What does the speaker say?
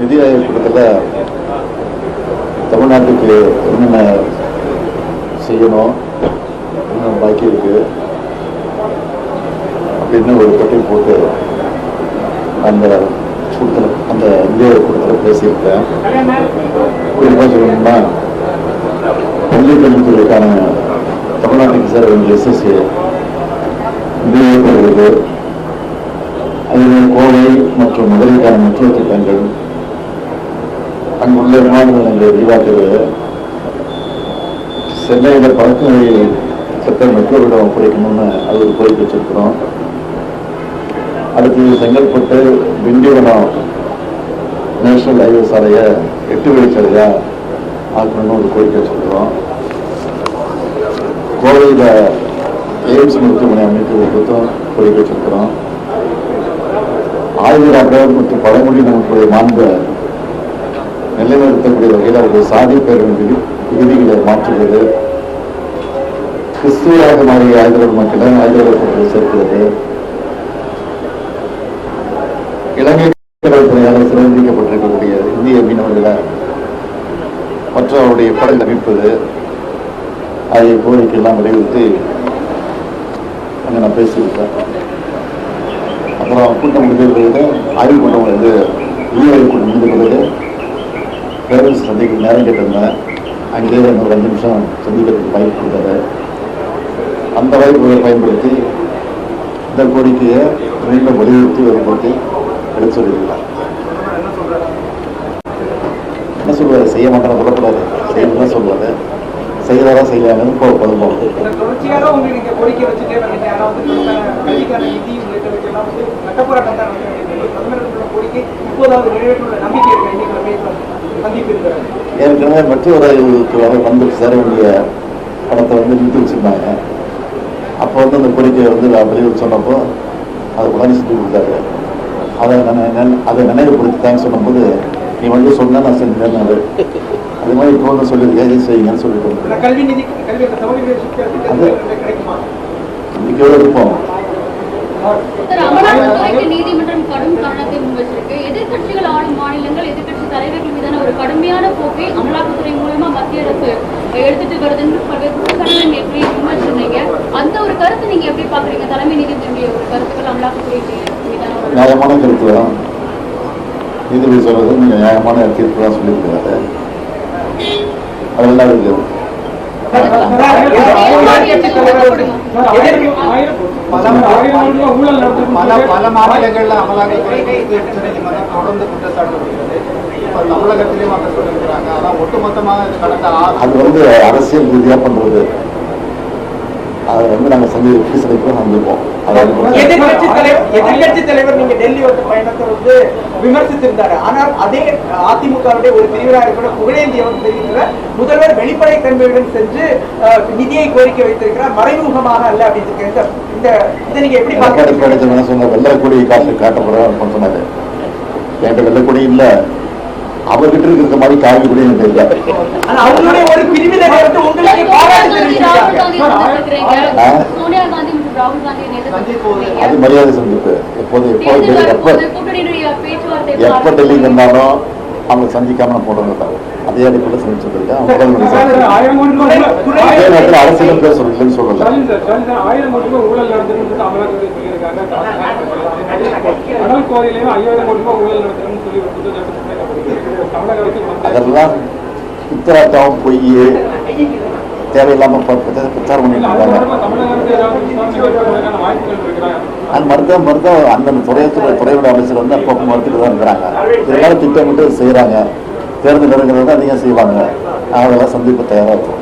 நிதி ஆயோக் கூட்டத்தில் தமிழ்நாட்டுக்கு என்னென்ன செய்யணும் என்ன பாக்கி இருக்கு அப்படின்னு ஒரு பட்டியல் போட்டு அந்த கூட்டத்தில் அந்த நிதி ஆயோக் கூட்டத்தில் பேசியிருக்கேன். குறிப்பாக சொல்லணும்னா பள்ளி கல்வித்துறைக்கான தமிழ்நாட்டுக்கு சேர வேண்டிய எஸ்எஸ்சி நிதியளிக்கப்படுகிறது அதில் கோவை மற்றும் மதுரைக்கான முக்கிய திட்டங்கள் அங்குள்ள விமான நிலையங்களை விரிவாக்குறது சென்னையில் பழக்கவழி சட்டம் மெட்ரோவிடம் ஒப்படைக்கணும்னு அது ஒரு கோரிக்கை வச்சிருக்கிறோம். அடுத்து செங்கல்பட்டு திண்டிவனம் நேஷனல் ஹைவே சாலையை எட்டு வழிச்சாலையா ஆக்கணும்னு ஒரு கோரிக்கை வச்சிருக்கிறோம். கோவையில் எய்ம்ஸ் மருத்துவமனை அமைத்து கொடுத்தும் கோரிக்கை வச்சிருக்கிறோம். ஆயுதராக மற்றும் பழமொழி நமக்கு மாண்பை நிலைநிறுத்தக்கூடிய வகையில் அவருடைய சாதி பேரின் விதிகளை மாற்றுவது கிறிஸ்துவராக மாறிய ஆயுதவர் மக்களை ஆயுதர்கள் சேர்க்கிறது. இலங்கை கடற்படையால் சிறந்திக்கப்பட்டிருக்கக்கூடிய இந்திய மீனவர்களை மற்ற அவருடைய படை அமைப்பது ஆகிய கோரிக்கையெல்லாம் வலியுறுத்தி அங்கே நான் பேசியிருக்கேன் அப்புறம் கூட்டம் முடிஞ்ச ஆய்வு கூட்டம் வந்து ஈஆய்வு பேரண்ட்ஸ் சந்திக்க நேரம் கேட்டிருந்தேன். அங்கேயே ஒரு அஞ்சு நிமிஷம் சந்திக்கிறதுக்கு வாய்ப்பு கொடுத்தாரு அந்த வாய்ப்புகளை பயன்படுத்தி இந்த கோரிக்கையை மீண்டும் வலியுறுத்தி வலியுறுத்தி எடுத்து சொல்லியிருக்கலாம் என்ன சொல்லுவாரு செய்ய மாட்டேன்னு சொல்லக்கூடாது. செய்யணும்னு சொல்லுவாரு செய்யறதா செய்யலாங்கன்னு போ பதும்போம் கோரிக்கை கோரிக்கை. இப்போதாவது நிறைவேற்றுள்ள நம்பிக்கை ஏற்கனவே மற்றவர்களுக்கு வர வந்து சேர வேண்டிய பணத்தை வந்து நிறுத்தி வச்சிருந்தாங்க. அப்போ வந்து அந்த கோரிக்கையை வந்து நான் சொன்னப்போ அதை உடனே செஞ்சு கொடுத்தாரு. அதை அதை நினைவுபடுத்தி தேங்க்ஸ் சொன்னபோது நீ வந்து சொன்னா நான் செஞ்சேன் அது மாதிரி இப்போ வந்து சொல்லியிருக்கேன் இது செய்யுங்கன்னு சொல்லிட்டு. அது- கிடைக்குமா? இன்னைக்கு இருப்போம். சார், அமலாக்கத்துறைக்கு நீதிமன்றம் கடும் கவனத்தை முன்வச்சிருக்கு. எதிர்க்கட்சிகள் ஆளும் மாநிலங்கள் எதிர்கட்சி தலைவர்கள் மீதான ஒரு கடுமையான போக்கை அமலாக்கத்துறை மூலமா மத்திய அரசு எடுத்துட்டு வருதுன்னு பல்வேறு குற்றச்சாட்டுகளை நேற்று விமர்சிச்சீங்க அந்த ஒரு கருத்து நீங்க எப்படி பாக்குறீங்க தலைமை நீதிபதியுடைய ஒரு கருத்துக்கள் மீதான ஒரு நியாயமான கருத்து தான். நீதிபதி சொல்றது நீங்க நியாயமான தீர்ப்பு தான் சொல்லியிருக்கிறாரு அதெல்லாம் இருக்கு? பல பல மாநிலங்கள்ல அமலாக்கத்துறை குறித்து தொடர்ந்து குற்றச்சாட்டு வருகிறது இப்ப தமிழகத்திலேயும் அவங்க சொல்லியிருக்கிறாங்க ஆனா ஒட்டுமொத்தமாக இது கடந்த அது வந்து அரசியல் ரீதியா பண்றது. அதை வந்து நாங்க சந்தி சந்திப்போம் சந்திப்போம் அது வந்து எதிர்கட்சி தலைவர் எதிர்கட்சி தலைவர் நீங்க டெல்லி வந்து பயணத்தை வந்து விமர்சித்திருந்தாரு. ஆனால் அதே அதிமுகவுடைய ஒரு பிரிவினராக இருக்கிற புகழேந்தி அவர் தெரிவிக்கிறார் முதல்வர் வெளிப்படை தன்மையுடன் சென்று நிதியை கோரிக்கை வைத்திருக்கிறார். மறைமுகமாக அல்ல அப்படின்னு. இந்த இதை நீங்க எப்படி பழனிசாமி சொன்ன வெள்ளை காசு காட்ட போறோம் சொன்னாரு. என்கிட்ட வெள்ளை கொடி இல்ல. அவர்கிட்ட இருக்கிற மாதிரி காவி கொடி என்கிட்ட இல்ல அவங்களுடைய ஒரு பிரிவினரை அது மரியாதை சந்திப்பு எப்போது எப்போ தேர்தல் எப்ப எப்ப டெல்லிக்கு வந்தாலும் அவங்க சந்திக்காம நான் போட்டு அதே அடிப்படையில் சந்திச்சிருக்கேன் அவங்க அதே நேரத்தில் அரசியல் பேர் சொல்லலன்னு சொல்லல. அதெல்லாம் பித்தராட்டம் பொய் தேவையில்லாமல் பிரச்சாரம் பண்ணிட்டு இருக்காங்க. தொடர்பா அது அந்தந்த துறையத்துறை துறையோட அமைச்சர் வந்து அப்போ மறுத்துட்டு தான் இருக்கிறாங்க. இதெல்லாம் திட்டமிட்டு செய்யறாங்க தேர்தல் நெருங்கிறது அதிகம் செய்வாங்க. அதெல்லாம் சந்திப்பு தயாராக இருக்கும்.